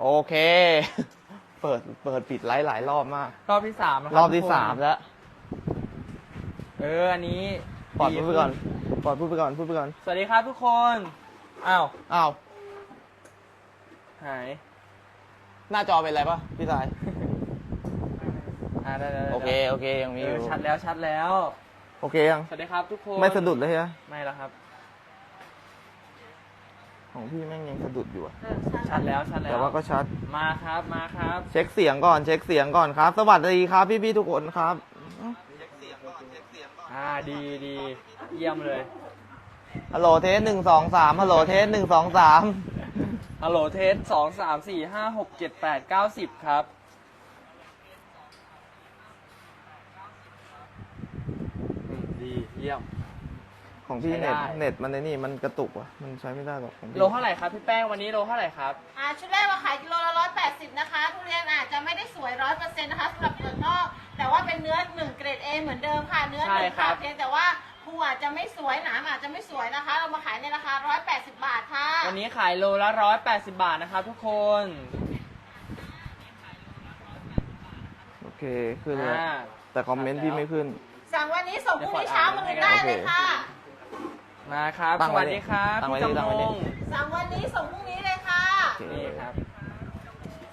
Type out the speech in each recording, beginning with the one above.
โอเค เปิดเปิดปิดไลฟ์หลายรอบมาก รอบที่สามนะครอบที่ทุกคนสามแล้วเอออันนี้ปอดพูดไปก่อนปอดพูดไปก่อนพูดไปก่อนสวัสดีครับทุกคนอ้าวอ้าวหายหน้าจอเป็นอะไรปะพี่สายอ่าได้ได้ได้โอเคโอเคยังมีเอออยู่ชัดแล้วชัดแล้ว โอเคยัง สวัสดีครับทุกคนไม่สะดุดเลยใช่ไหมไม่แล้วครับ ของพี่แม่งยังสะดุดอยู่อะชัดแล้วชัดแล้วแต่ว่าก็ชัด มาครับมาครับ เช็คเสียงก่อนเช็คเสียงก่อนครับ สวัสดีครับพี่พี่ๆทุกคนครับ อ่าดีดีเยี่ยมเลยฮัลโหลเทสหนึ่งสองสามฮัลโหลเทสหนึ่งสองสามฮัลโหลเทสสองสามสี่ห้าหกเจ็ดแปดเก้าสิบครับอืมดีเยี่ยม ของพี่ใช้เน็ตได้ เน็ตมันในนี่มันกระตุกว่ะมันใช้ไม่ได้หรอกของพี่โลเท่าไหร่ครับพี่แป้งวันนี้โลเท่าไหร่ครับ อ่าชุดแรกเราขายกิโลละร้อยแปดสิบนะคะทุเรียนอาจจะไม่ได้สวยร้อยเปอร์เซ็นต์นะคะสำหรับเปลือกนอก แต่ว่าเป็นเนื้อหนึ่งเกรดเอเหมือนเดิมค่ะเนื้อหใช่นึ่งครัค่ะบ เพียงแต่ว่าภูอาจจะไม่สวยหนามอาจจะไม่สวยนะคะ เรามาขายในราคาร้อยแปดสิบบาทค่ะ วันนี้ขายโลละร้อยแปดสิบาทนะครับทุกคนโอเคขึ้นแล้วอ่า แต่คอมเมนต์พี่ไม่ขึ้น สั่งวันนี้ส่งพรุ่งนี้เช้ามาเลยได้เลยค่ะ นะครับสวัสดีครับพี่งไงสามวันนี้ส่งพรุ่งนี้เลยค่ะ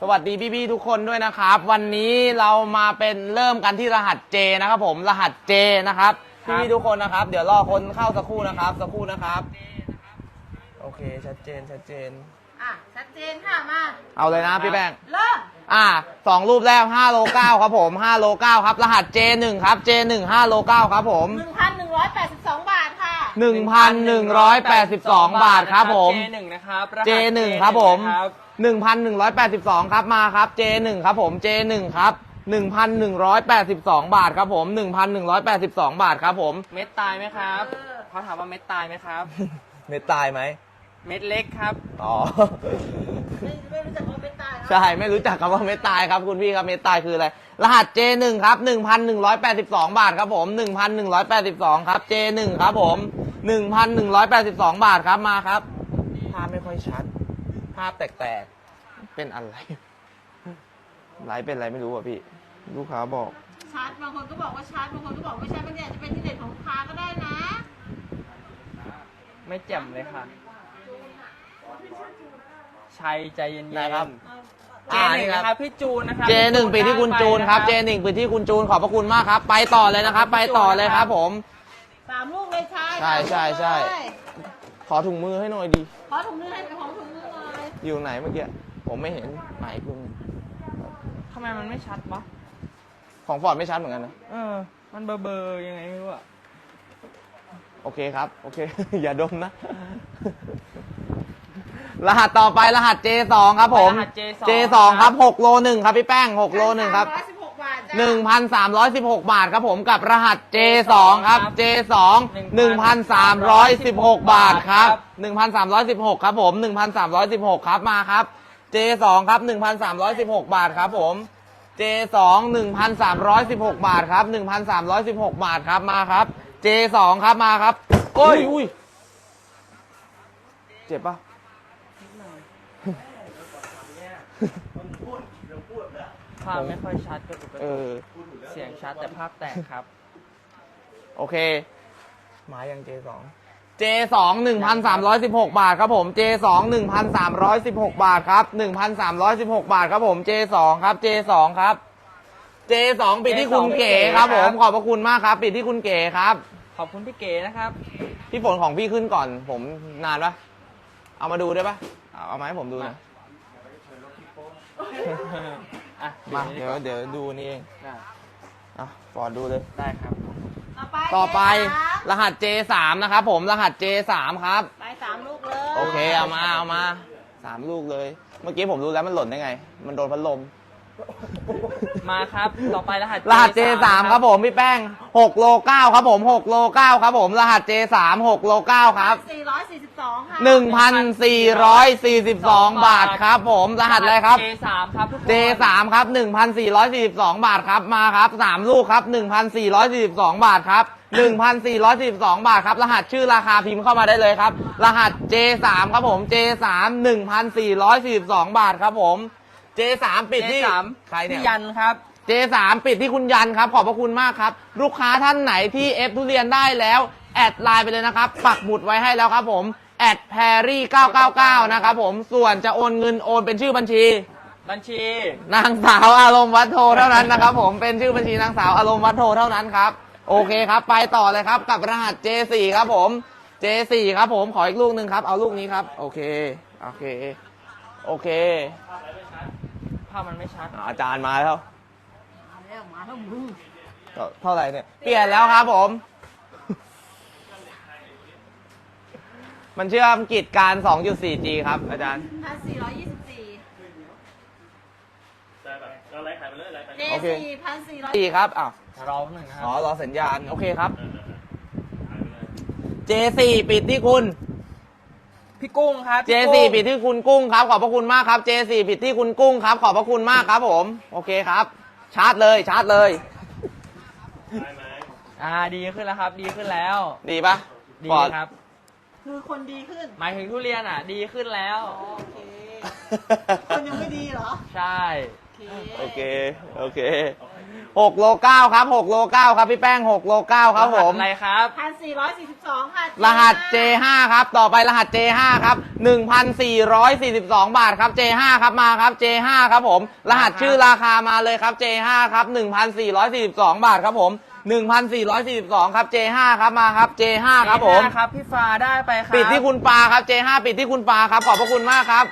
สวัสดีพี่ๆทุกคนด้วยนะครับ วันนี้เรามาเป็นเริ่มกันที่รหัสเจนะครับผมรหัสเจนะครับ พี่ๆทุกคนนะครับ เดี๋ยวรอคนเข้าสักครู่นะครับ สักครู่นะครับโอเคชัดเจนชัดเจน อะ ชัดเจนค่ะ มา เอาเลยนะพี่แบงค์เริ่ม อ่าสองรูปแล้วห้าโลเก้าครับผมห้าโลเก้าครับรหัสเจหนึ่งครับเจหนึ่งห้าโลเก้าครับผมหนึ่งพันหนึ่งร้อยแป1,182 1,182 บาทครับผม J1 นะครับรหัส J1 ครับผมนะครับ1,182 ครับมาครับ J1 ครับผม J1 ครับ 1,182 บาทครับผม 1,182 บาทครับผม เม็ดตายไหมครับเออเขาถามว่าเม็ดตายไหมครับ เม็ดตายไหม เม็ดเล็กครับ อ๋อ ไม่ไม่รู้จักว่าเป็นตายแล้วใช่ ไม่รู้จักคำว่าเม็ดตายครับคุณพี่ครับเม็ดตายคืออะไร รหัส J1 ครับ1,182 บาทครับผม 1,182 ครับ J1 ครับผม 1,182 บาทครับมาครับ ภาพไม่ค่อยชัด ภาพแตกๆ เป็นอะไรไลฟ์เป็นอะไรไม่รู้อะพี่ ลูกค้าบอก ชาร์จบางคนก็บอกว่าชาร์จบางคนก็บอกไม่ใช่บางทีอาจจะเป็นที่เด็ดของลูกค้าก็ได้นะ ไม่แจ่มเลยค่ะ ชัยใจเย็นๆได้ครับ เจอ่าหนี่นึ่งครับ นะครับพี่จูนนะครับ J1 ปีที่คุณจูนครับไป J1 ปีที่คุณจูนขอบพระคุณมากครับ ไปต่อเลยนะครับ ไปต่อเลยครับผม สามลูกเลยชายใช่ใช่ใช่สามลูกเลยขอถุงมือให้หน่อยดี ขอถุงมือให้ของถุงมือหน่อยอยู่ไหนเมื่อกี้ ผมไม่เห็นไหนคุณทำไมมันไม่ชัดวะของฟอร์ดไม่ชัดเหมือนกันนะ เออ มันเบอร์เบอร์ยังไงไม่รู้อะโอเคครับ โอเค อย่าดมนะ รหัสต่อไปรหัส J2 ครับผม รหัส J2 J2 ครับ6โล1ครับพี่แป้ง6โล1ครับสามอยสิบหกบาทจ้ะ1,316 บาทครับผมกับรหัส J2 ครับ J2 1,316 บาทครับ1,316ครับผม1,316ครับมาครับ J2 ครับ1,316 บาทครับผม J2 1,316 บาทครับ1,316 บาทครับมาครับ J2 ครับมาครับโอ้ยอุ้ยเจ็บปะ ภาพไม่ค่อยชัดก็ถูกเออเสียงชัดแต่ภาพแตกครับ โอเคมายัง J2 J2 1,316 บาทครับผม J2 1,316 บาทครับ 1,316 บาทครับผม J2 ครับ J2 ครับ J2 ปิดที่คุณเก๋ครับผม ขอบพระคุณมากครับ ปิดที่คุณเก๋ครับ ขอบคุณพี่เก๋นะครับ พี่ฝนของพี่ขึ้นก่อน ผมนานปะเอามาดูได้ปะเอาเอามาให้ผมดูหน่อย อะมาเดี๋ยวเดี๋ยวดูนี่เองได้อะฟอร์ดดูเลย ได้ครับ ต่อไปต่อไปเจ๊สามรหัส J3 นะครับผมรหัส J3 ครับ ไปสามลูกเลยโอเคเอามาเอามาสามลูกเลย เมื่อกี้ผมรู้แล้วมันหล่นได้ไง มันโดนพัดลม มาครับ ต่อไปรหัส รหัส J3 ครับผมพี่แป้ง6โล9ครับผม6โล9ครับผมรหัส J3 6โล9ครับ442 ค่ะ1,442 บาทครับผมรหัสอะไรครับ J3 ครับทุกคน J3 ครับ1,442 บาทครับมาครับ3ลูกครับ1,442 บาทครับ1,442 บาทครับ รหัสชื่อราคาพิมพ์เข้ามาได้เลยครับ รหัส J3 ครับผม J3 1,442 บาทครับผม J3 ปิดที่ J3 ใครเนี่ยพี่ยันครับ J3 ปิดที่คุณยันครับ ขอบพระคุณมากครับ ลูกค้าท่านไหนที่เอฟทุเรียนได้แล้ว แอดไลน์ไปเลยนะครับ ปักหมุดไว้ให้แล้วครับผม แอดแพรี่999 นะครับผม ส่วนจะโอนเงินโอนเป็นชื่อบัญชี บัญชี นางสาวอารมณ์วัดโทเท่านั้นนะครับผม เป็นชื่อบัญชีนางสาวอารมณ์วัดโทเท่านั้นครับ โอเคครับ ไปต่อเลยครับ กับรหัส J4 ครับผม J4 ครับผม ขออีกลูกหนึ่งครับ เอาลูกนี้ครับ โอเค โอเค โอเคภาพมันไม่ชัด อาจารย์มาแล้วมาแล้วมาแล้วมึงเท่าไหร่เนี่ย เปลี่ยนแล้วครับผม มันเชื่อมกิจการ 2.4G ครับ อาจารย์1,424ได้แบบเราไลฟ์ขายไปเลยไลฟ์ขาย J โอเค4,400ดีครับอ้าวรอหนึ่งนะครับอ๋อรอสัญญาณ โอเคครับขายไปเลย J4 ปิดที่คุณ พี่กุ้งครับพี่ J4 กุ้งปิดที่คุณกุ้งครับ ขอบพระคุณมากครับ J4 ปิดที่คุณกุ้งครับ ขอบพระคุณมากครับผม โอเคครับ ชาร์จเลยชาร์จเลยได้ไหมอ่าดีขึ้นแล้วครับ ดีขึ้นแล้ว ดีปะดีก่อน ครับ คือคนดีขึ้น หมายถึงทุเรียนอะ ดีขึ้นแล้ว โอเค คนยังไม่ดีเหรอ ใช่ โอเค โอเค หกโลเก้าครับหกโลเก้าครับพี่แป้งหกโลเก้าครับผม อะไรครับ 1,442 ค่ะ รหัส J5 ครับ ต่อไปรหัส J5 ครับ 1,442 บาทครับ J5 ครับมาครับ J5 ครับผม รหัสชื่อราคามาเลยครับ J5 ครับ 1,442 บาทครับผม 1,442 ครับ J5 ครับมาครับ J5 ครับผม J5 ครับพี่ฟ้าได้ไปครับปิดที่คุณปาครับ J5 ปิดที่คุณปาครับ ขอบพระคุณมากครับ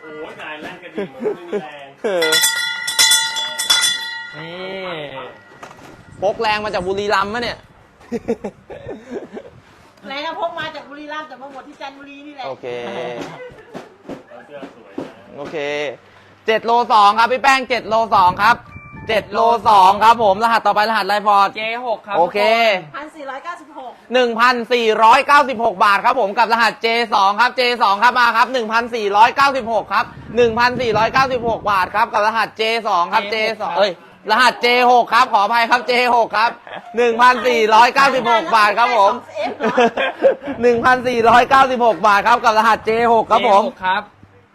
โอ้ยนายแรงกระดิ่งเหมือนไม่มีแรง นี่พกแรงมาจากบุรีรัมย์มะเนี่ย แรงอะพกมาจากบุรีรัมย์แต่มาหมดที่จันทบุรีนี่แหละโอเคเอาเสื้อสวยนะโอเคเจ็ดโลสองครับพี่แป้งเจ็ดโลสองครับเจ็ดโลสองครับผมรหัสต่อไปรหัสไลฟอร์ด J6 ครับโอเค1,496หนึ่งพันสี่ร้อยเก้าสิบหกบาทครับผมกับรหัส J2 ครับ J2 ครับมาครับหนึ่งพันสี่ร้อยเก้าสิบหกครับหนึ่งพันสี่ร้อยเก้าสิบหกบาทครับกับรหัส J2 ครับ J2 เอ้ย รหัส J6 ครับขออภัยครับ J6 ครับหนึ่งพันสี่ร้อยเก้าสิบหกบาทครับผมหนึ่งพันสี่ร้อยเก้าสิบหกบาทครับกับรหัส J6 ครับผม J6 ครับ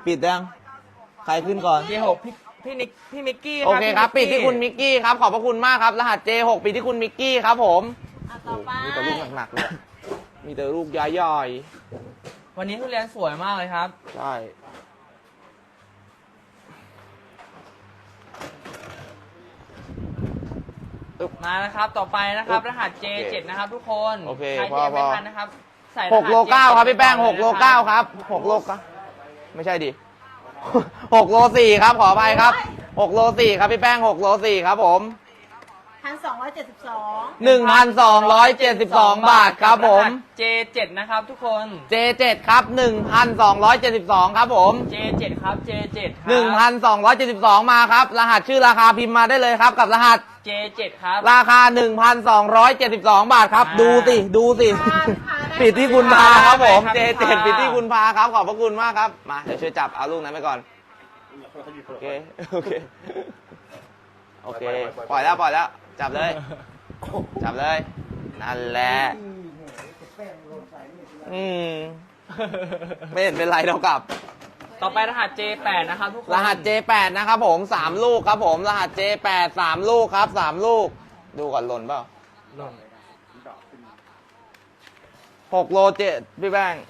ปิดยังใครขึ้นก่อน J6 พี่พี่นิกพี่มิกกี้โอเคครับ ปิดพี่ที่คุณมิกกี้ครับ ขอบพระคุณมากครับ รหัส J6 ปิดที่คุณมิกกี้ครับผมอะต่อไปมีแต่ลูกหนักๆเลยอะมีแต่ลูกย่อยวันนี้ทุเรียนสวยมากเลยครับ ๆใช่ มานะครับ ต่อไปนะครับ รหัส J7 นะครับทุกคนโอเคใครพที่อยังพไม่อทันนะครับ ใส่รหหักสโลเก้า J7 ครับพี่แป้งไปหอนกโลยนะเก้าครับหกโลเก้าไม่ใช่ดิหกโลสี่ครับขออภัยครับหกโลสี่ครับพี่แป้งหกโลสี่ครับผม1,272หนึ่ง พันสองร้อยเจ็ดสิบสองบาทครับผมรหัส J7 นะครับทุกคน J7 ครับหนึ่งพันสองร้อยเจ็ดสิบสองครับผม J7 ครับ J7 ครับหนึ่งพันสองร้อยเจ็ดสิบสองมาครับ รหัสชื่อราคาพิมพ์มาได้เลยครับ กับรหัส J7 ครับ ราคา 1,272 บาทครับ อ่า ดูสิ ดูสิปิดที่คุณพาครับผมครับเจพี่เจ็ดพาปิดที่คุณพาครับ ขอบพระคุณมากครับ มา เดี๋ยวช่วยจับ เอาลูกนั้นไปก่อน โอเค โอเค โอเค ปล่อยแล้ว ปล่อยแล้ว จับเลย จับเลย นั่นแหละ อืม ไม่เห็นเป็นไรเรากลับ ต่อไปรหัส J8 นะครับทุกคน รหัส J8 นะครับผมสามลูกครับผม รหัส J8 สามลูกครับสามลูก ดูก่อนหล่นเปล่าหล่นหกโลเจ็ดพี่แบงค์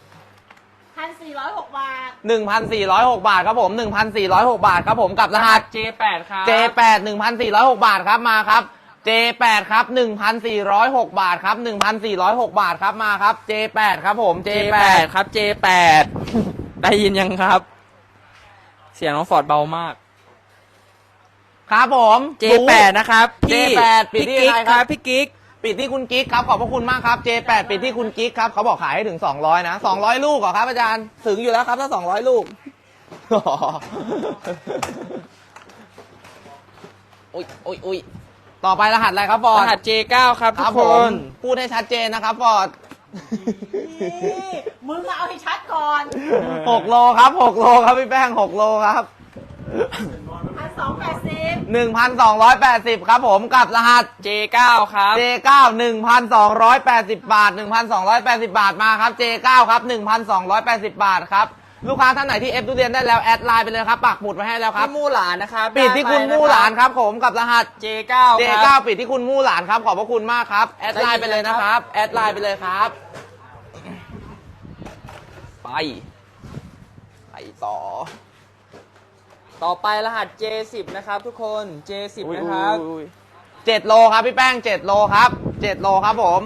1,406บาทหนึ่งพันสี่ร้อยหกบาทครับผมหนึ่งพันสี่ร้อยหกบาทครับผมกับรหัส J8 ครับ J8 หนึ่งพันสี่ร้อยหกบาทครับมาครับ J8 ครับหนึ่งพันสี่ร้อยหกบาทครับหนึ่งพันสี่ร้อยหกบาทครับมาครับ J8 ครับผม J8 J8 ครับ J8 ได้ยินยังครับ เสียงน้องฟอร์ดเบามาก ครับผม J8 นะครับ พี่ J8 ปิดพี่ที่กิ๊กใครคครัรับบ พี่กิ๊ก ปิดที่คุณกิ๊กครับ ขอบพระคุณมากครับ J8 ปิดที่คุณกิ๊กครับเขาบอกขายให้ถึง 200 นะ 200 ลูกเหรอครับอาจารย์ ถึงอยู่แล้วครับถ้า 200 ลูกอ๋ออุ้ยอุ้ยอุ้ย ต่อไปรหัสอะไรครับฟอรร์ดหัส J9 ครับคทุรักบคผมน พูดให้ชัดเจนนะครับฟอร์ดนี่มึงเอาให้ชัดก่อนหกโลครับหกโลครับพี่แป้งหกโลครับพันสองแปดสิบหนึ่งพันสองร้อยแปดสิบครับผมกับรหัส J9 ครับ J9 1,280 บาท 1,280 บาทมาครับ J9 ครับ 1,280 บาทครับ ลูกค้าท่านไหนที่เอฟทุเรียนได้แล้วแอดไลน์ไปเลยครับปักหมุดไว้ให้แล้วครับพี่มู่หลานนะครับปิดที่คุณมู่หลานครับผมกับรหัส J9 J9 ครับปิดที่คุณมู่หลานครับ ขอบพระคุณมากครับ แอดไลน์ไปเลยนะครับ แอดไลน์ไปเลยครับ ไปไปต่อ ต่อไปรหัส J10 นะครับ ทุกคน J10 นะครับเจ็ดโลครับพี่แป้งเจ็ดโลครับเจ็ดโลครับผม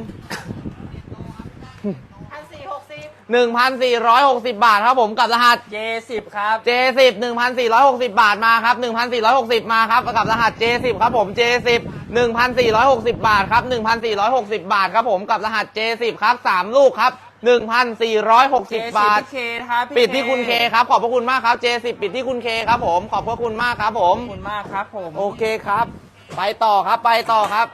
1,460 บาทครับผมกับรหัส J10 ครับ J10 1,460 บาทมาครับ 1,460 มาครับกับรหัส J10 ครับผม J10 1,460 บาทครับ 1,460 บาทครับผมกับรหัส J10 ครับ 3 ลูกครับ 1,460 บาท J10 พี่เคนะครับพี่ปิดที่คุณเคครับ ขอบพระคุณมากครับ J10 ปิดที่คุณเคครับผม ขอบพระคุณมากครับผม ขอบคุณมากครับผมโอเคครับ ไปต่อครับ ไปต่อครับ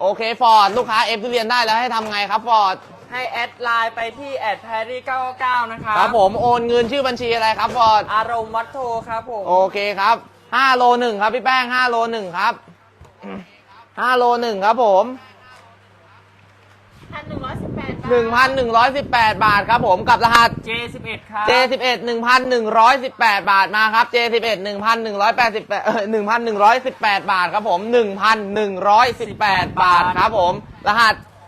โอเคฟอร์ดลูกค้าเอฟทุเรียนได้แล้วให้ทำไงครับฟอร์ด ให้แอดไลน์ไปที่แอดแพรี่999 นะครับครับผมโอนเงินชื่อบัญชีอะไรครับฟอร์ดอารมณ์วัดโทครับผม โอเคครับห้าโลหนึ่งครับพี่แป้งห้าโลหนึ่งครับห้าโลหนึ่งครับผมพันหนึ่งร้อยสิบแปดบาทหนึ่งพันหนึ่งร้อยสิบแปดบาทครับผมกับรหัส J11 ครับ J11 หนึ่งพันหนึ่งร้อยสิบแปดบาทมาครับ J11 หนึ่งพันหนึ่งร้อยแปดสิบแปดเออหนึ่งพันหนึ่งร้อยสิบแปดบาทครับผมหนึ่งพันหนึ่งร้อยสิ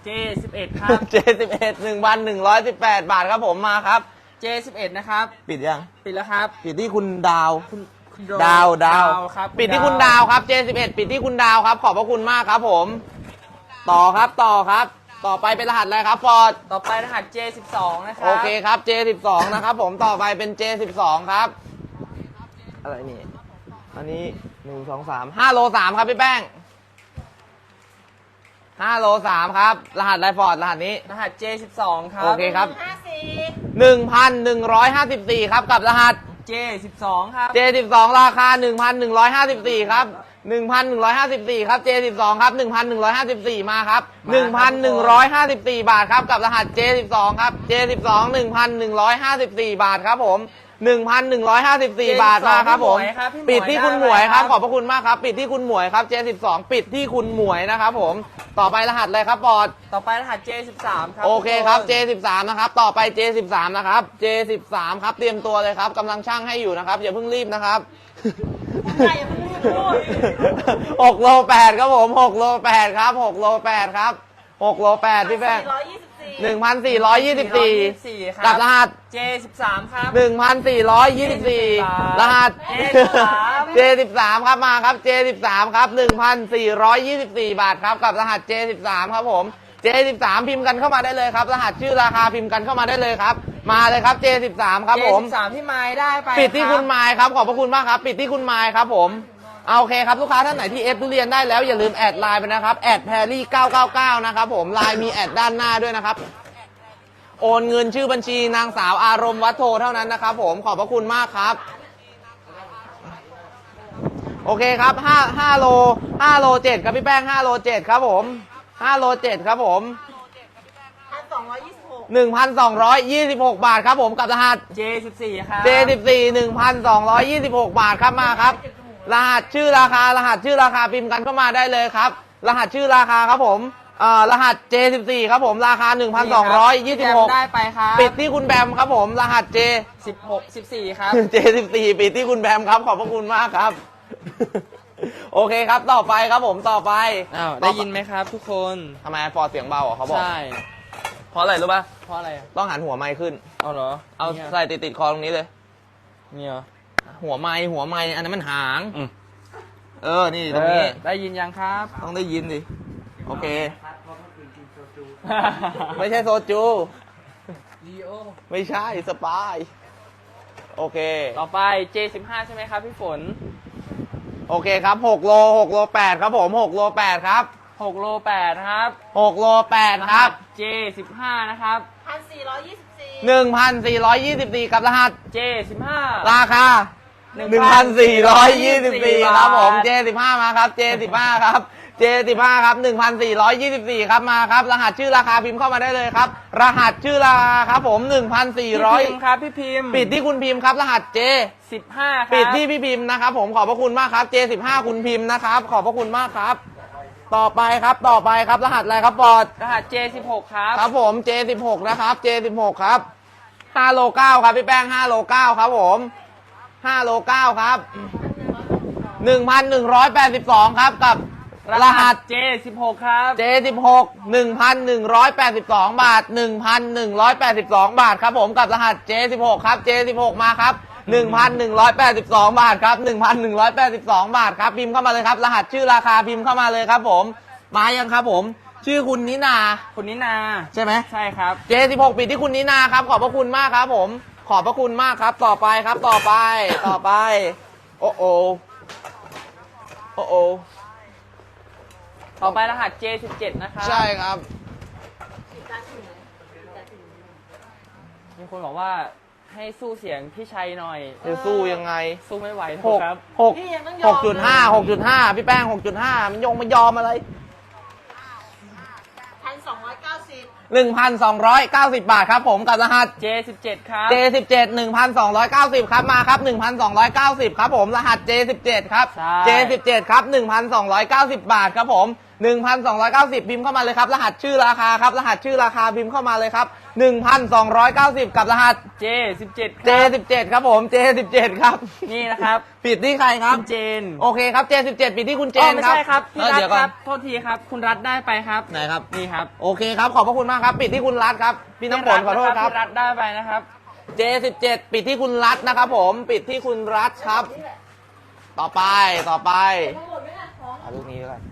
บแปดบาทครับผมรหัส J11 ครับ J11 หนึ่งพันหนึ่งร้อยสิบแปดบาทครับผมมาครับ J11 นะครับ ปิดยัง ปิดแล้วครับ ปิดที่คุณดาว คุณคุณโดาวดาวครับปิดที่คุณดาวครับ J11 ปิดที่คุณดาวครับ ขอบพระคุณมากครับผม ต่อครับต่อครับ ต่อไปเป็นรหัสอะไรครับฟอร์ดต่อไปรหัส J12 นะครับโอเคครับ J12 นะครับผมต่อไปเป็น J12 ครับ อะไรนี่ อันนี้หนึ่งสองสามห้าโลสามครับพี่แป้ง ห้าโลสามครับ รหัสไรฟอร์ดรหัสนี้ รหัส J12 ครับ โอเคครับ ห้าสี่หนึ่งพันหนึ่งร้อยห้าสิบสี่ครับกับรหัส J12 ครับ J12 ราคา 1,154 ครับ 1,154 ครับ J12 ครับ 1,154 มาครับ 1,154 บาทครับกับรหัส J12 ครับ J12 1,154 บาทครับผม 1,154 บาทมาครับผมพี่หมวยครับพี่หมวยปิดที่คุณหมวยครับได้ไหมครับ ขอบพระคุณมากครับ ปิดที่คุณหมวยครับ J12 ปิดที่คุณหมวยนะครับผม ต่อไปรหัสอะไรครับปอด ต่อไปรหัส J13 ครับโอเคครับทุกน J13 นะครับ ต่อไป J13 นะครับ J13 ครับเตรียมตัวเลยครับกำลังช่างให้อยู่นะครับ อย่าเพิ่งรีบนะครับใช่อย่าเพิ่งรีบพูดหกโลแปดครับผมหกโลแปดครับหกโลแปดครับหกโลแปดพี่แป้งร้อยยี่สิบสี่ หนึ่งพันสี่ร้อยยี่สิบสี่424ครับ กับรหัส J13 ครับ หนึ่งพันสี่ร้อยยี่สิบสี่รหัส J13 J สิบสามครับมาครับ J สิบสามครับหนึ่งพันสี่ร้อยยี่สิบสี่บาทครับกับรหัส J สิบสามครับผม J สิบสามพิมพ์กันเข้ามาได้เลยครับ รหัสชื่อราคาพิมพ์กันเข้ามาได้เลยครับ มาเลยครับ J สิบสามครับผม J13 พี่ไม้ได้ไปปิดที่รับคุณไมค์ครับขอบพระคุณมากครับ ปิดที่คุณไมค์ครับผม เอาโอเคครับลูกค้าท่านไหนที่เอฟทุเรียนได้แล้วอย่าลืมแอดไลน์ไปนะครับแอดแพรรี่999 นะครับผมไลน์มีแอดด้านหน้าด้วยนะครับ โอนเงินชื่อบัญชีนางสาวอารมณ์วัดโทเท่านั้นนะครับผมขอบพระคุณมากครับ โอเคครับ5 5โล5โล7ครับพี่แป้ง5โล7ครับผม5โล7ครับผมพันสองร้อยยี่สิบหก1,226 บาทครับผมกับรหัส J14 ครับ J14 1,226 บาทครับมาครับ รหัสชื่อราคารหัสชื่อราคาพิมพ์กันเข้ามาได้เลยครับ รหัสชื่อราคาครับผมเอ่อรหัส J14 ครับผมราคาพี่แบมได้1,226ไปครับปิดที่คุณแบมครับผมรหัส J 16 14 ครับ J14 ปิดที่คุณแบมครับขอบพระคุณมากครับ โอเคครับต่อไปครับผมต่อไปอ้าวได้ยินไหมครับ ทุกคนทำไมฟอร์ดเสียงเบาเหรอเขาบอกใช่เพราะอะไรรู้ป่ะเพราะอะไรอะต้องหันหัวไมค์ขึ้นเอาเหรอเอานี่ยใส่ติดติดๆคอตรงนี้เลย เนี่ยเหรอหัวไม้หัวไม้อันนั้นมันหาง อืม เออ นี่ตรงนี้เออได้ยินยังครับ ต้องได้ยินดิ โอเค ไม่ใช่โซจู ลีโอ ไม่ใช่สปาย โอเค ต่อไป J15 ใช่ไหมครับพี่ฝน โอเคครับ6โล6โล8ครับผม6โล8ครับ6 โล8ครับ6โล8ครับ J15 นะครับ พันสี่ร้อยยี่สิบสี่ 1,424 กับรหัส J15 ราคา 1,424ครับผม J15 มาครับ J15 ครับ J15 ครับ1,424ครับมาครับ รหัสชื่อราคาพิมพ์เข้ามาได้เลยครับ รหัสชื่อราคาครับผมพี่พิมพ์1,400ครับพี่พิมพ์ปิดที่คุณพิมพ์ครับ รหัส J สิบห้าครับปิดที่พี่พิมพ์นะครับผมขอบพระคุณมากครับ J15 คุณพิมพ์นะครับ ขอบพระคุณมากครับ ต่อไปครับต่อไปครับรหัสอะไรครับบอดรหัส J16 ครับครับผม J16 นะครับ J16 ครับ5โล9ครับพี่แป้ง5โล9ครับผม 5โล9ครับ1,182ครับ กับรหัส J16 ครับ J16 1,182 บาท 1,182 บาทครับผมกับรหัส J16 ครับ J16 มาครับ 1,182 บาทครับ 1,182 บาทครับพิมพ์เข้ามาเลยครับ รหัสชื่อราคาพิมพ์เข้ามาเลยครับผม มายังครับผม ชื่อคุณนินา คุณนินา ใช่ไหมใช่ครับ J16 ปิดที่คุณนินาครับ ขอบพระคุณมากครับผม ขอบพระคุณมากครับ ต่อไปครับ ต่อไป ต่อไป โอ้โอโอ้โอต่อไปรหัส J17 นะครับใช่ครับ มีคนบอกว่าให้สู้เสียงพี่ชัยหน่อย จะสู้ยังไงสู้ไม่ไหวหกครับ หกพี่ยังต้องยหอมกจุดห้าหกจุดห้าพี่แป้งหกจุดห้ามันยงมายอมอะไร พันสองร้อยเก้า สิบหนึ่งพันสองร้อยเก้าสิบบาทครับผมกับรหัส J17 ครับ J17 1,290 ครับมาครับ 1,290 ครับผมรหัส J17 ครับ ใช่ J17 ครับ 1,290 บาทครับผม 1,290 พิมพ์เข้ามาเลยครับ รหัสชื่อราคาครับ รหัสชื่อราคาพิมพ์เข้ามาเลยครับ 1,290 กับรหัส J17 ครับ J17 ครับผม J17 ครับ นี่นะครับปิดที่ใครครับ คุณเจนโอเคครับ J17 ปิดที่คุณเจอ๋อนไม่ครับใช่ครับพี่เออรัฐเดี๋ยวคก่อรันบโทษทีครับ คุณรัฐได้ไปครับไหนครับ นี่ครับโอเคครับ ขอบพระคุณมากครับ ปิดที่คุณรัฐครับ พี่น้ำฝนขอโทษครับ พี่รัฐได้ไปนะครับ J17 ปิดที่คุณรัฐนะครับผม ปิดที่คุณรัฐครับ ต่อไป ต่อไปทั้งหมดไม่น่าท้องเอาลูกนี้แล้วกันโอ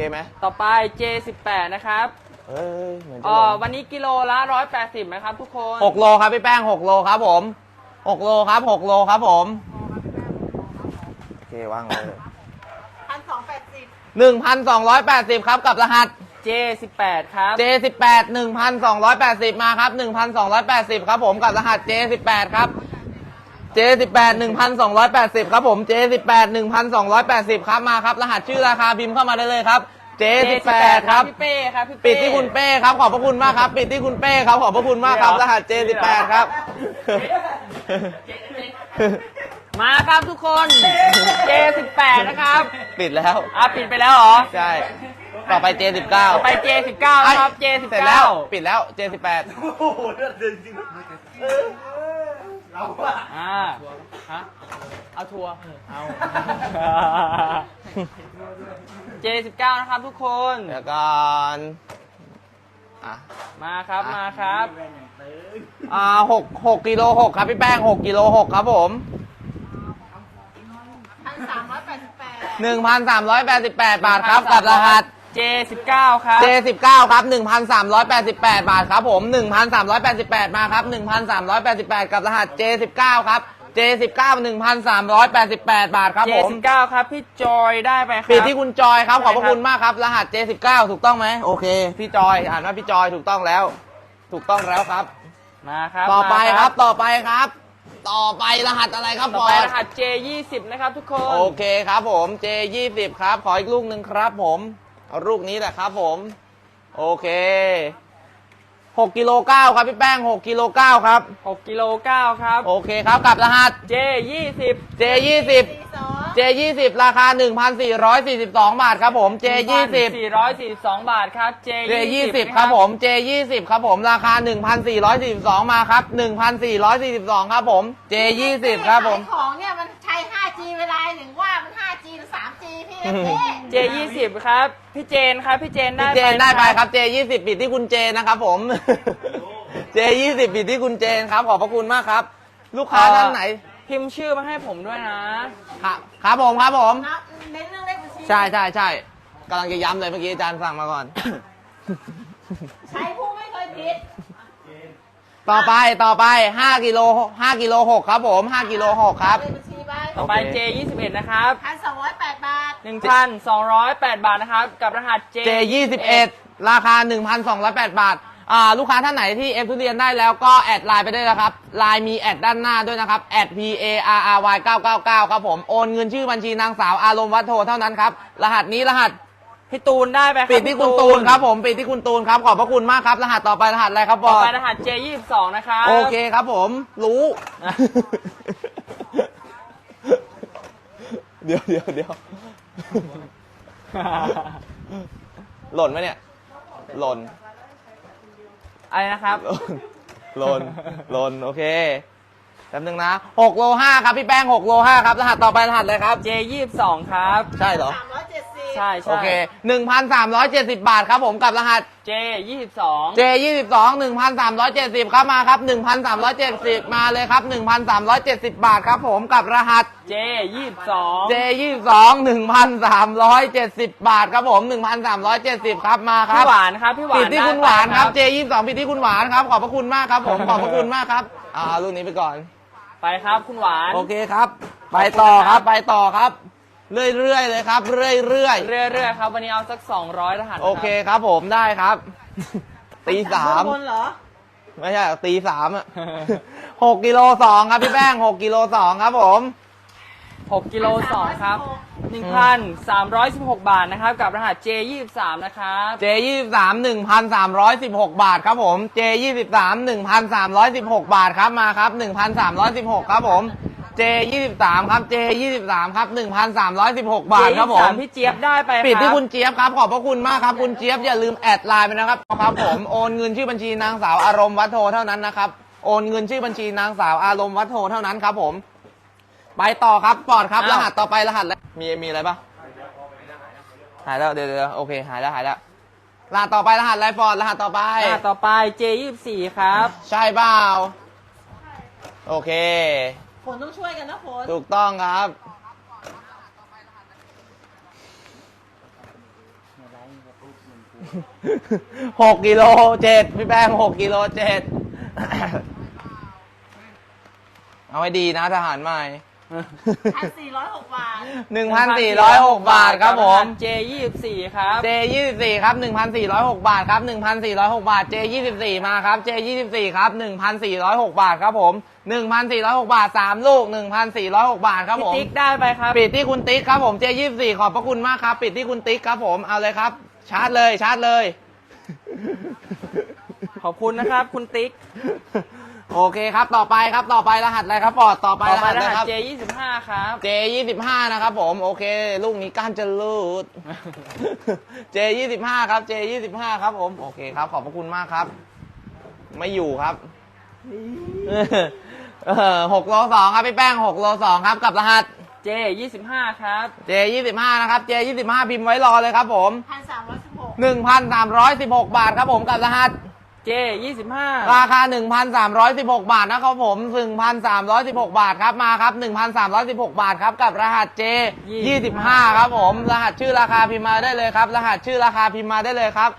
เคไหมต่อไป J18 นะครับเอ้ยเหมือนจะอ๋อลงวันนี้กิโลละ 180นะครับทุกคนหกโลครับพี่แป้งหกโลครับผมหกโลครับหกโลครับผมโอเควางเลยพันสองแปดสิบหนึ่งพันสองร้อยแปดสิบครับกับรหัส J18 ครับ J18 1,280 มาครับ 1,280 ครับผมกับรหัส J18 ครับ J18 1,280 ครับผม J18 1,280 ครับมาครับ รหัสชื่อราคาพิมพ์เข้ามาได้เลยครับ J18 ครับ พี่เป้ครับพี่เป้ปิดที่คุณเป้ครับ ขอบพระคุณมากครับ ปิดที่คุณเป้ครับ ขอบพระคุณมากครับ รหัส J18 ครับ มาครับทุกคน J18 นะครับปิดแล้ว อะปิดไปแล้วเหรอใช่ ต่อไป J19 ต่อไป J19 นะครับ J19 เสร็จแล้วปิดแล้ว J18 โอ้โหเลือดเดินจริง เราอะอ่าฮะเอาทัวร์เอา J19 นะครับทุกคน เดี๋ยวก่อนอะ มาครับมาครับอ่าหกหกกิโลหกครับพี่แป้งหกกิโลหกครับผมพันสามร้อยแปดสิบแปดหนึ่งพันสามร้อยแปดสิบแปดบาทครับกับรหัส J19 ครับ J19 ครับหนึ่งพันสามร้อยแปดสิบแปดบาทครับผมหนึ่งพันสามร้อยแปดสิบแปดมาครับหนึ่งพันสามร้อยแปดสิบแปดกับรหัส J19 ครับ J19 หนึ่งพันสามร้อยแปดสิบแปดบาทครับผม J19 ครับ พี่จอยได้ไปครับปิดที่คุณจอยครับ ขอบพระใช่ครับคุณมากครับ รหัส J19 ถูกต้องไหมโอเค พี่จอย อ่านว่าพี่จอยถูกต้องแล้ว ถูกต้องแล้วครับ มาครับ ต่อไปมาครับ ต่อไปครับต่อไปรหัสอะไรครับต่อปไปอรหัส J20 นะครับทุกคน โอเคครับผม J20 ครับ ขออีกลูกหนึ่งครับผม เอาลูกนี้แหละครับผม โอเค6กิโล9ครับพี่แป้ง6กิโล9ครับ 6กิโล9ครับ โอเคครับกับรหัส J20 J20 สี่สอง J20 ราคา1,442บาทครับผม J20 442 บาทครับ J20 J20 ครับผม J20 ครับผมราคา1,442มาครับ1,442ครับผม J20 ครับผม ขายของเนี่ยมันใช้ 5G เวลาหนึ่งว่ามัน 5G หรือ 3G พี่เอฟเ J20 ครับพี่เจนครับพี่เจนได้พี่เจนได้ไปครับ J20 ปิดที่คุณเจนนะครับ ผม J20 ปิดที่คุณเจนครับขอบพระคุณมากครับ ลูกค้าท่านไหนพิมพ์ชื่อมาให้ผมด้วยนะ ครับครับผมครับผมนะเน้นเรื่องเลขบัญชีใช่ใช่ใช่กำลังจะย้ำเลยเมื่อกี้อาจารย์สั่งมาก่อน ใช้ผู้ไม่เคยผิด ต่อไปต่อไป5กิโล5กิโล6ครับผม5กิโล6ครับเลขบัญชีไป ต่อไปโอเค J21 นะครับพันสองร้อยแปดบาท 1,208 บาทนะครับ กับรหัส J J21 ราคา 1,208 บาทอ่าลูกค้าท่านไหนที่เอฟทุเรียนได้แล้วก็แอดไลน์ไปได้แล้วครับไลน์มีแอดด้านหน้าด้วยนะครับแอด p a r r y 999ครับผมโอนเงินชื่อบัญชีนางสาวอารมณ์วัฒโทเท่านั้นครับ รหัสนี้รหัสพี่ตูนได้ไปครับปิดที่คุณตูนครับผมปิดที่คุณตูนครับขอบพระคุณมากครับ รหัสต่อไปรหัสอะไรครับบต่ออสไปรหัส J22 นะครับ โอเคครับผมรู้ เดี๋ยวเดี๋ยวเดี๋ยวหล่นไหมเนี่ย หล่นอะไรนะครับหล่นหล่นโอเคแป๊บนึงนะหกโลห้าครับพี่แป้งหกโลห้าครับ รหัสต่อไปรหัสอะไรครับ J22 ครับ ใช่เหรอ สามร้อยเจ็ดสิบ ใช่โอใช่ เคหนึ่งพันสามร้อยเจ็ดสิบบาทครับผมกับรหัส J22 J ยี่สิบสองหนึ่งพันสามร้อยเจ็ดสิบครับมาครับหนึ่งพันสามร้อยเจ็ดสิบมาเลยครับหนึ่งพันสามร้อยเจ็ดสิบบาทครับผมกับรหัส J22 J ยี่สิบสองหนึ่งพันสามร้อยเจ็ดสิบบาทครับผมหนึ่งพันสามร้อยเจ็ดสิบครับมาครัพี่บหวานครับพี่หวานปิดที่คุณหวานได้ไปครับ J ยี่สิบสองปิดที่คุณหวานครับ ขอบพระคุณมากครับผม ขอบพระคุณมากครับอ่าลูกนี้ไปก่อน ไปครับคุณหวาน โอเคครับ ไปต่อครับ ไปต่อครับ เรื่อยๆเลยครับเรื่อยเรื่อยๆครับ วันนี้เอาสัก 200 รหัสๆโอเคครับผมได้ครับ ตีสามบนเหรอ ไม่ใช่ตีสามอะหกกิโลสองครับพี่แป้งหกกิโลสองครับผม 6กิโล2ครับ 1,316 บาทนะครับ กับรหัส J23 นะครับ J ยี่สิบสามหนึ่งพันสามร้อยสิบหกบาทครับผม J ยี่สิบสามหนึ่งพันสามร้อยสิบหกบาทครับมาครับหนึ่งพันสามร้อยสิบหกครับผม J ยี่สิบสามครับ J ยี่สิบสามครับหนึ่งพันสามร้อยสิบหกบาทครับผม J23 พี่เจี๊ยบได้ไปรับปิดที่คุณเจี๊ยบครับ ขอบพระคุณมากครับ คุณเจี๊ยบอย่าลืมแอดไลน์ไปนะครับครับผมโอนเงินชื่อบัญชีนางสาวอารมณ์วัฒโทเท่านั้นนะครับ โอนเงินชื่อบัญชีนางสาวอารมณ์วัฒโทเท่านั้นครับผม ไปต่อครับปอดครับรหัสต่อไปรหัสอะไรมีมีอะไรปะหายแล้วเดี๋ยวเดี๋ยวโอเคหายแล้วหายแล้วรหัสต่อไปรหัสอะไรปอดรหัสต่อไปรหัสต่อไป J24 ครับ ใช่เปล่าโอเคฝ นต้องช่วยกันนะฝนถูกต้องครับ หกกิโลเจ็ดพี่แป้งหกกิโลเจ็ด เอาไว้ดีนะทหารใหม่ พันสี่ร้อยหกบาทหนึ่งพันสี่ร้อยหกบาทครับผม J 2 4ครับ J ยี่สิบสี่ครับหนึ่งพันสี่ร้อยหกบาทครับหนึ่งพันสี่ร้อยหกบาท J ยี่สิบสี่มาครับ J ยี่สิบสี่ครับหนึ่งพันสี่ร้อยหกบาทครับผมหนึ่งพันสี่ร้อยหกบาทสามลูกหนึ่งพันสี่ร้อยหกบาทครับพี่ผมติ๊กได้ไปครับปิดที่คุณติ๊กครับผม J ยี่สี่ขอบพระคุณมากครับ ปิดที่คุณติ๊กครับผมเอาเลยครับ ชาร์จเลยชาร์จเลย ขอบคุณนะครับ คุณติ๊ก โอเคครับ ต่อไปครับ ต่อไปรหัสอะไรครับปอดต่อไปต่อรไปหัสรอะไรหัส ครับ J 25 ครับ J ยี่สิบห้านะครับผม โอเค ลูกนี้ก้านจะลูด J ยี่สิบห้าครับ J ยี่สิบห้าครับผม โอเคครับ ขอบพระคุณมากครับ ไม่อยู่ครับหกโลสองครับพี่แป้งหกโลสองครับ กับรหัส J 25 ครับ J ยี่สิบห้านะครับ J ยี่สิบห้าพิมพ์ไว้รอเลยครับผม พันสามร้อยสิบหกหนึ่งพันสามร้อยสิบหกบาทครับผมกับรหัส J 25ราคา 1,316 บาทนะครับผม 1,316 บาทครับมาครับ 1,316 บาทครับกับรหัส J 25 ครับผม รหัสชื่อราคาพิมพ์มาได้เลยครับ รหัสชื่อราคาพิมพ์มาได้เลยครับ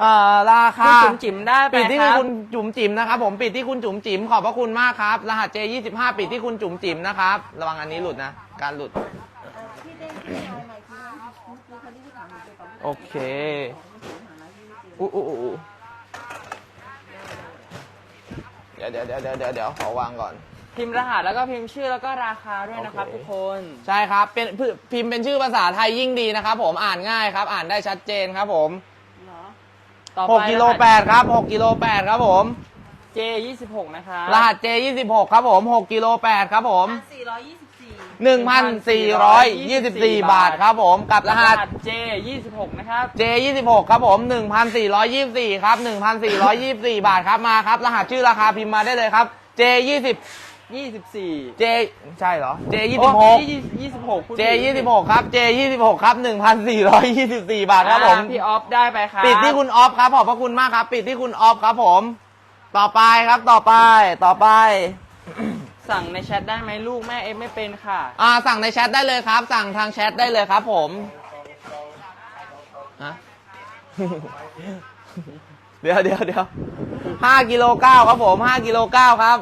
เอ่อราคาพี่จุ๋มจิ๋มได้ไปปิดที่ครับ คุณจุ๋มจิ๋มนะครับผมปิดที่คุณจุ๋มจิ๋มขอบพระคุณมากครับ รหัส J 25 ปิดที่คุณจุ๋มจิ๋มนะครับ ระวังอันนี้หลุดนะ การหลุด โอเคอู้อู้อู้เดี๋ยวเดี๋ยวเดี๋ยวเดี๋ยวเดี๋ยวเดี๋ยวขอวางก่อน พิมพ์รหัสแล้วก็พิมพ์ชื่อแล้วก็ราคาด้วยนะครับ โอเค ทุกคน ใช่ครับเป็นพิมพ์เป็นชื่อภาษาไทยยิ่งดีนะครับ ผมอ่านง่ายครับ อ่านได้ชัดเจนครับผมเหรอ ต่อไป6กิโล8ครับ6กิโล8ครับผม J 26 นะครับ รหัส J 26ครับผม6กิโล8ครับผม พันสี่ร้อยยี่สิบสี่ 1,424 บาทครับผมกับรหัส J 26 นะครับ J 26 ครับผม 1,424 ครับ 1,424 บาทครับมาครับ รหัสชื่อราคาพิมพ์มาได้เลยครับ J 20 24 J ใช่เหรอ J โอ้26 26คุณ J 26 ครับ J 26 ครับ 1,424 บาทครับผม อ่าพี่ออฟได้ไปครับปิดที่คุณออฟครับขอบพระคุณมากครับ ปิดที่คุณออฟครับผม ต่อไปครับต่อไปต่อไป สั่งในแชทได้ไหมลูกแม่เอ็มไม่เป็นค่ะ อ่าสั่งในแชทได้เลยครับ สั่งทางแชทได้เลยครับผมฮะ เดี๋ยวเดี๋ยวเดี๋ยวห้ากิโลเก้าครับผมห้ากิโลเก้าครับ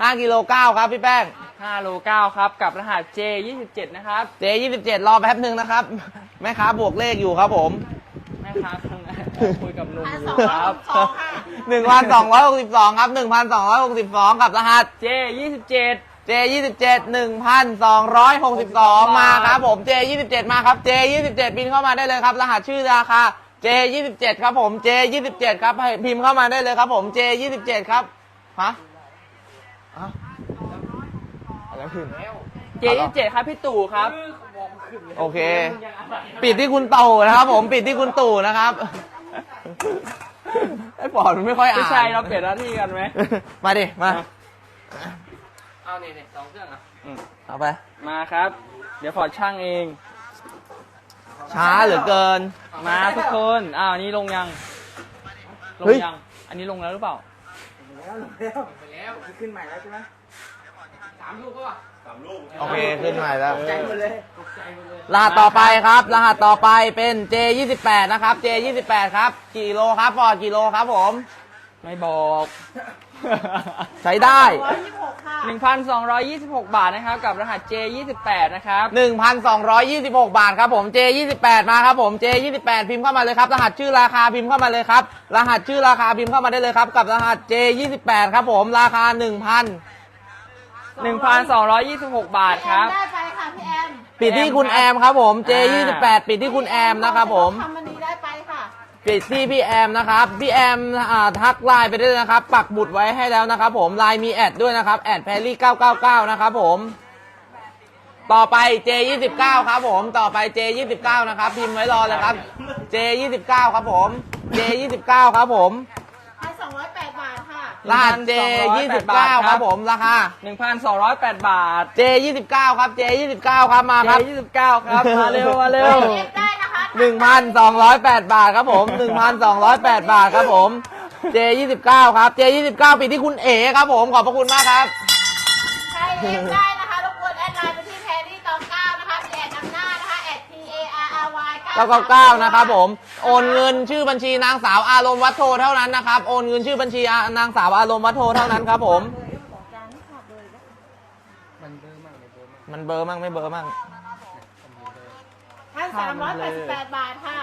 ห้ากิโลเก้าครับพี่แป้ง5โล9ครับ กับรหัส J 27นะครับ เจยี่สิบเจ็ดรอแป๊บหนึ่งนะครับ แม่ค้าบวกเลขอยู่ครับผม แม่ค้าข้างในคุยกับหนุ่มพันอสอยู่งคร้อยรับหกสิบสองค่ะหนึ่งพันสองร้อยหกสิบสองครับหนึ่งพันสองร้อยหกสิบสองกับรหัส J ยี่สิบเจ็ด J ยี่สิบเจ็ดหนึ่งพันสองร้อยหกสิบสองมาครับผม J ยี่สิบเจ็ดมาครับ J ยี่สิบเจ็ดพิมพ์เข้ามาได้เลยครับ รหัสชื่อราคา J ยี่สิบเจ็ดครับผม J ยี่สิบเจ็ดครับให้พิมพ์เข้ามาได้เลยครับผม J ยี่สิบเจ็ดครับฮะฮะอะไรขึ้น J ยี่สิบเจ็ดครับพี่ตู่ครับ โอเค ปิดที่คุณตู่นะครับ ผมปิดที่คุณตู่นะครับไอ้ปอดมันไม่ค่อยอ่านพี่ชัยเราเปลี่ยนหน้าที่กันไหมมาดิมาเอาเนี่ยเนี่ยสองเครื่องอะเอาไป มาครับ เดี๋ยวฟอร์ดช่างเอง ช้าเหลือเกิน มาทุกคนอ้าวอันนี้ลงยัง ลงเฮ้ย ยัง อันนี้ลงแล้วหรือเปล่า โอเคขึ้นใหม่แล้วรหัสต่อไปครับ รหัสต่อไปเป็น J 2 8 นะครับ J 2 8 ครับกี่โลครับฟอร์ดกี่โลครับผม ไม่บอก ใช้ได้ร้อยยี่สิบหกค่ะ 1,226 บาทนะครับ กับรหัส J 28 นะครับ 1,226 บาทครับผม J 28 มาครับผม J 28 พิมพ์เข้ามาเลยครับ รหัสชื่อราคาพิมพ์เข้ามาเลยครับ รหัสชื่อราคาพิมพ์เข้ามาได้เลยครับ กับรหัส J 28 ครับผม ราคา 1,000 1,226 บาทครับ ได้ไปค่ะพี่แอมปิดที่คุณแอมครับผม J 28 ปิดที่คุณแอมนะครับผม ทำวันนี้ได้ไปค่ะ ปิดที่พี่แอมนะครับ พี่แอมอ่าทักไลน์ไปได้เลยนะครับ ปักหมุดไว้ให้แล้วนะครับผมไลน์มีแอดด้วยนะครับ แอดแพรรี่999 นะครับผม ต่อไป J 29 ครับผม ต่อไป J 29 นะครับ พิมพ์ไว้รอเลยครับ J 29 ครับผม J 29 ครับผมพันสองร้อยแปดบาท ค่ะรหัส J 29 ครับผมราคา 1,208 บาท J 29 ครับ J 29 ครับมาครับ J 29 ครับ มาเร็ว มาเร็วเอฟได้นะคะ1,208 บาทครับผม 1,208 บาทครับผม J 29 ครับ J 29 ปิดที่คุณเอครับผม ขอบพระคุณมากครับ ใครเอฟได้นะคะรบกวน 999นะครับผม โอนเงินชื่อบัญชีนางสาวอารมณ์วัดโทเท่านั้นนะครับ โอนเงินชื่อบัญชีนางสาวอารมณ์วัดโทเท่านั้นครับผมมันเบอร์มั่งไม่เบอร์มั่ง พันสามร้อยแปดสิบแปดบาทค่ะ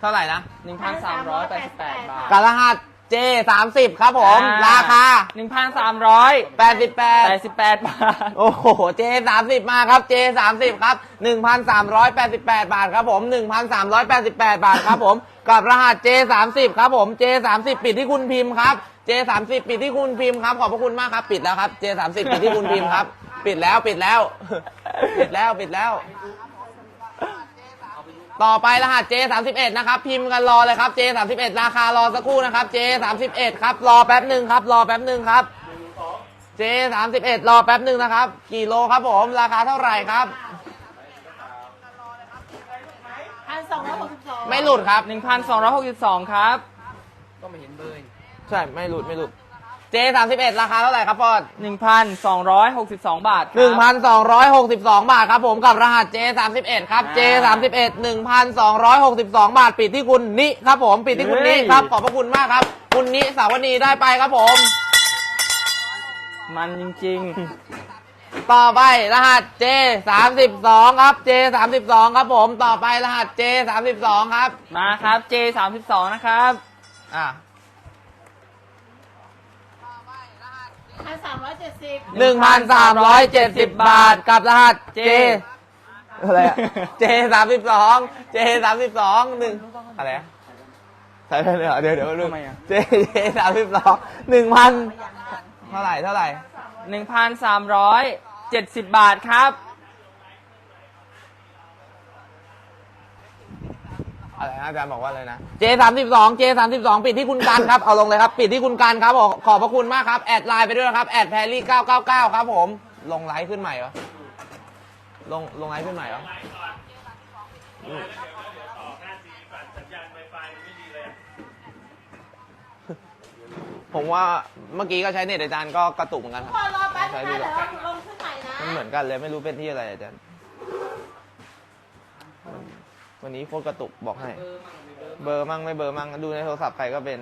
เท่าไหร่นะ 1,388 บาทกรหัส J 30ครับผม อ่ราคา 1,388 88 บาท โอ้โห J 30มาครับ J 30ครับ 1,388 บาทครับผม 1,388 บาทครับผม กับรหัส J 30ครับผม J 30ปิดที่คุณพิมพ์ครับ J 30ปิดที่คุณพิมพ์ครับ ขอบพระคุณมากครับ ปิดแล้วครับ J 30ปิดที่คุณพิมพ์ครับ ปิดแล้ว ปิดแล้ว ปิดแล้ว ปิดแล้ว ต่อไปรหัส J 31 นะครับพิมพ์กันรอเลยครับ J 31 ราคารอสักครู่นะครับ J 31 ครับรอแป๊บหนึ่งครับรอแป๊บหนึ่งครับ J 31 รอแป๊บหนึ่งนะครับกี่โลครับผม ราคาเท่าไหร่ครับ พันสองร้อยหกสิบสอง ไม่หลุดครับ 1,262 ครับใช่ไม่หลุดไม่หลุด J 31 ราคาเท่าไหร่ครับฟอร์ด1,262 บาทครับ1,262 บาทครับผมกับรหัส J 31 ครับ J 31 1,262 บาท ปิดที่คุณนิครับผมปิดที่คุณนิครับขอบพระคุณมากครับ คุณนิสาวนีได้ไปครับผม มันจริงต่อไปรหัส J 32 ครับ J 32 ครับผมต่อไปรหัส J 32 ครับๆมาครับ J 32 นะครับ อะ พันสามร้อยเจ็ดสิบหนึ่งพันสามร้อยเจ็ดสิบบาทกับรหัส J อะไรอะ J สามสิบสอง J สามสิบสองหนึ่งอะไรอะใส่ไปเลยเหรอเดี๋ยวเดี๋ยวลืมทำไมอะ J J สามสิบสองหนึ่งพันเท่าไหร่เท่าไหร่1,370บาทครับ อะไรนะอาจารย์บอกว่าอะไรนะ J สามสิบสอง J สามสิบสองปิดที่คุณกันครับ เอาลงเลยครับ ปิดที่คุณกันครับ ขอขอบพระคุณมากครับ แอดไลน์ไปด้วยนะครับแอดแพรรี่เก้าเก้าเก้าครับผม ลงไลฟ์ขึ้นใหม่เหรอ ลงลงไลฟ์ขึ้นใหม่เหรอผมว่าเมื่อกี้ก็ใช้เน็ตอาจารย์ก็กระตุกเหมือนกันทุคกรับคนรอแป๊บนึใช้งดีนะกว่าเดี๋ยวเราลงขึ้นใหม่นะ มันเหมือนกันเลยไม่รู้เป็นที่อะไรอาจารย์ วันนี้โคตรกระตุกบอกให้ เบอร์มั่งไม่เบอร์มั่งดูในโทรศัพท์ใครก็เป็น